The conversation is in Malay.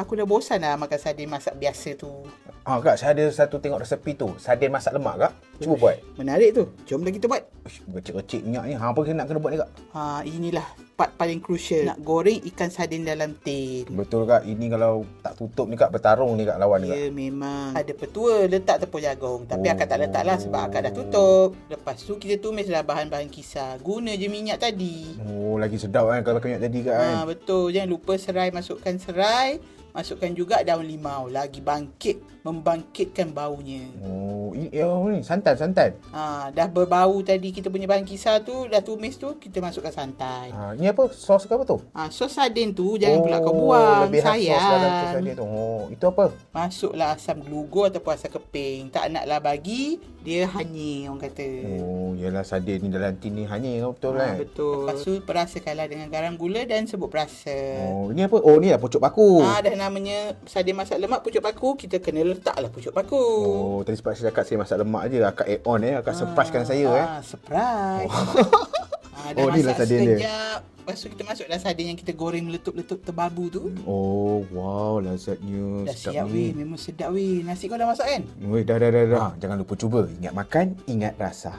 Aku dah bosan lah makan sardin masak biasa tu. Ah kak, saya ada satu tengok resepi tu. Sardin masak lemak kak. Cuba buat. Menarik tu. Jomlah kita buat. Uish, Kecil-kecil minyak ni. Ha, apa kena nak kena buat ni kak? Ha, inilah part paling crucial. Nak goreng ikan sardin dalam teh. Betul kak, ini kalau tak tutup ni kak, bertarung ni kak lawan ni kak. Ya memang Ada petua letak tepung jagung Tapi Oh. akak tak letak lah sebab akak dah tutup Lepas tu kita tumislah bahan-bahan kisar Guna je minyak tadi Oh, lagi sedap kan kalau minyak tadi kak kan. ha, Betul Jangan lupa serai masukkan serai Masukkan juga daun limau Lagi bangkit Membangkitkan baunya Oh, ini, oh, ni santan, santan. ha, Dah berbau tadi kita punya bahan kisar tu Dah tumis tu Kita masukkan santan Ha, ni apa? Sos ke apa tu? ha, Sos sardin tu Jangan pula kau buang lebih khas sos dalam Sayang sardin tu. Oh, itu apa? Masuklah asam glugo ataupun asam keping. Tak naklah bagi, dia hanyir orang kata. Oh, yelah sardin ni dalam tin ni hanya betul Ha, kan? betul. Lepas tu perasakanlah dengan garam gula dan sebut perasa. Oh, ini apa? Oh, ni lah pucuk paku. Ah, dah namanya sardin masak lemak pucuk paku, kita kena letaklah pucuk paku. Oh, tadi sebab saya cakap saya masak lemak je. Akak add on eh. Akak surprisekan saya eh. Ah, surprise. Ah, dah Oh, ni lah masak sardin dia. Lepas tu kita masuklah sardin yang kita goreng meletup-letup terbabu tu. Oh, wow, lazatnya. Dah siap weh, memang sedap weh. Nasi kau dah masak kan? Weh, dah, dah, dah, dah. Jangan lupa cuba. Ingat makan, ingat rasa.